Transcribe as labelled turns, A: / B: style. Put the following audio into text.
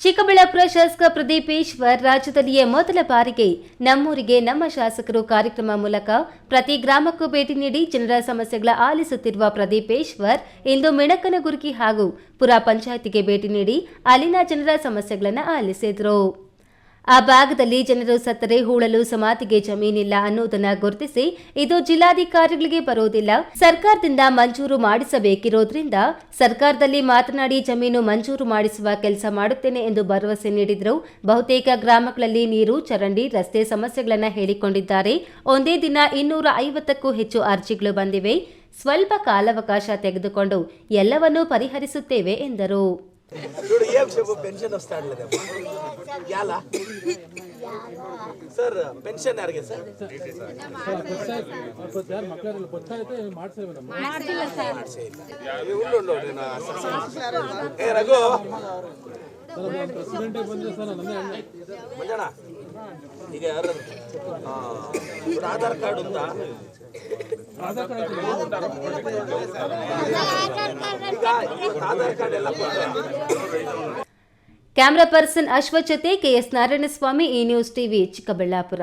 A: ಚಿಕ್ಕಬಳ್ಳಾಪುರ ಶಾಸಕ ಪ್ರದೀಪ್ ಈಶ್ವರ್ ರಾಜ್ಯದಲ್ಲಿಯೇ ಮೊದಲ ಬಾರಿಗೆ ನಮ್ಮೂರಿಗೆ ನಮ್ಮ ಶಾಸಕರು ಕಾರ್ಯಕ್ರಮ ಮೂಲಕ ಪ್ರತಿ ಗ್ರಾಮಕ್ಕೂ ಭೇಟಿ ನೀಡಿ ಜನರ ಸಮಸ್ಯೆಗಳ ಆಲಿಸುತ್ತಿರುವ ಪ್ರದೀಪ್ ಈಶ್ವರ್ ಇಂದು ಮಿಣಕನಗುರ್ಕಿ ಹಾಗೂ ಪುರ ಪಂಚಾಯತಿಗೆ ಭೇಟಿ ನೀಡಿ ಅಲ್ಲಿನ ಜನರ ಸಮಸ್ಯೆಗಳನ್ನು ಆಲಿಸಿದರು. ಆ ಭಾಗದಲ್ಲಿ ಜನರು ಸತ್ತರೆ ಹೂಳಲು ಸಮಾಧಿಗೆ ಜಮೀನಿಲ್ಲ ಅನ್ನೋದನ್ನ ಗುರುತಿಸಿ ಇದು ಜಿಲ್ಲಾಧಿಕಾರಿಗಳಿಗೆ ಬರುವುದಿಲ್ಲ. ಸರ್ಕಾರದಿಂದ ಮಂಜೂರು ಮಾಡಿಸಬೇಕಿರೋದ್ರಿಂದ ಸರ್ಕಾರದಲ್ಲಿ ಮಾತನಾಡಿ ಜಮೀನು ಮಂಜೂರು ಮಾಡಿಸುವ ಕೆಲಸ ಮಾಡುತ್ತೇನೆ ಎಂದು ಭರವಸೆ ನೀಡಿದರು. ಬಹುತೇಕ ಗ್ರಾಮಗಳಲ್ಲಿ ನೀರು, ಚರಂಡಿ, ರಸ್ತೆ ಸಮಸ್ಯೆಗಳನ್ನು ಹೇಳಿಕೊಂಡಿದ್ದಾರೆ. ಒಂದೇ ದಿನ ಇನ್ನೂರ ಐವತ್ತಕ್ಕೂ ಹೆಚ್ಚು ಅರ್ಜಿಗಳು ಬಂದಿವೆ. ಸ್ವಲ್ಪ ಕಾಲಾವಕಾಶ ತೆಗೆದುಕೊಂಡು ಎಲ್ಲವನ್ನೂ ಪರಿಹರಿಸುತ್ತೇವೆ ಎಂದರು.
B: చూడు ఏం చెప్పు పెన్షన్ వస్తాడు లేదా యాలా ಸರ್ ಪೆನ್ಷನ್ ಯಾರಿಗೆ ಸರ್
C: ಯಾರು ಮಕ್ಕಳು ಗೊತ್ತಾಗುತ್ತೆ ಮಾಡ್ಸೇವೆ ನಮ್ಮ
B: ನೀವು ಉಂಡು ಉಂಡು నేను అసలు- ఏ రఘు
C: ಪ್ರೆಸಿಡೆಂಟ್ ಬಂದ್ರೆ ಸರ್ ನನ್ನೇ ಅಣ್ಣ
B: ಮಂಜಣ್ಣ ಈಗ ಯಾರು ಆ, ఇప్పుడు ఆధార్ కార్డు ఉందా
C: ಆಧಾರ್ ಕಾರ್ಡ್
B: ಈಗ
A: ಕ್ಯಾಮರಾ ಪರ್ಸನ್ ಅಶ್ವಚತೆ ಕೆಎಸ್ ನಾರಾಯಣಸ್ವಾಮಿ ಈ ನ್ಯೂಸ್ ಟಿವಿ ಚಿಕ್ಕಬಳ್ಳಾಪುರ.